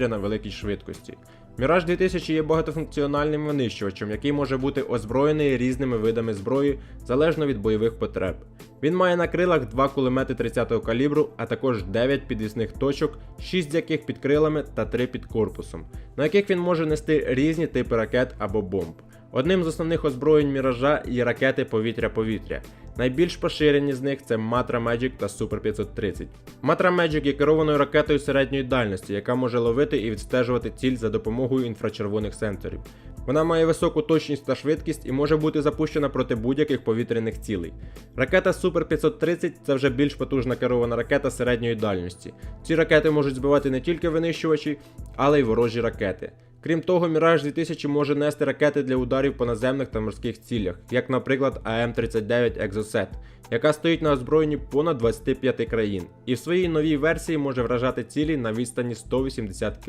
повітря на великій швидкості. Міраж 2000 є багатофункціональним винищувачем, який може бути озброєний різними видами зброї залежно від бойових потреб. Він має на крилах два кулемети 30-го калібру, а також 9 підвісних точок, 6 з яких під крилами та 3 під корпусом, на яких він може нести різні типи ракет або бомб. Одним з основних озброєнь міража є ракети повітря-повітря. Найбільш поширені з них це Matra Magic та Super 530. Matra Magic є керованою ракетою середньої дальності, яка може ловити і відстежувати ціль за допомогою інфрачервоних сенсорів. Вона має високу точність та швидкість і може бути запущена проти будь-яких повітряних цілей. Ракета Super 530 це вже більш потужна керована ракета середньої дальності. Ці ракети можуть збивати не тільки винищувачі, але й ворожі ракети. Крім того, Міраж 2000 може нести ракети для ударів по наземних та морських цілях, як, наприклад, АМ-39 Exocet, яка стоїть на озброєнні понад 25 країн, і в своїй новій версії може вражати цілі на відстані 180 км.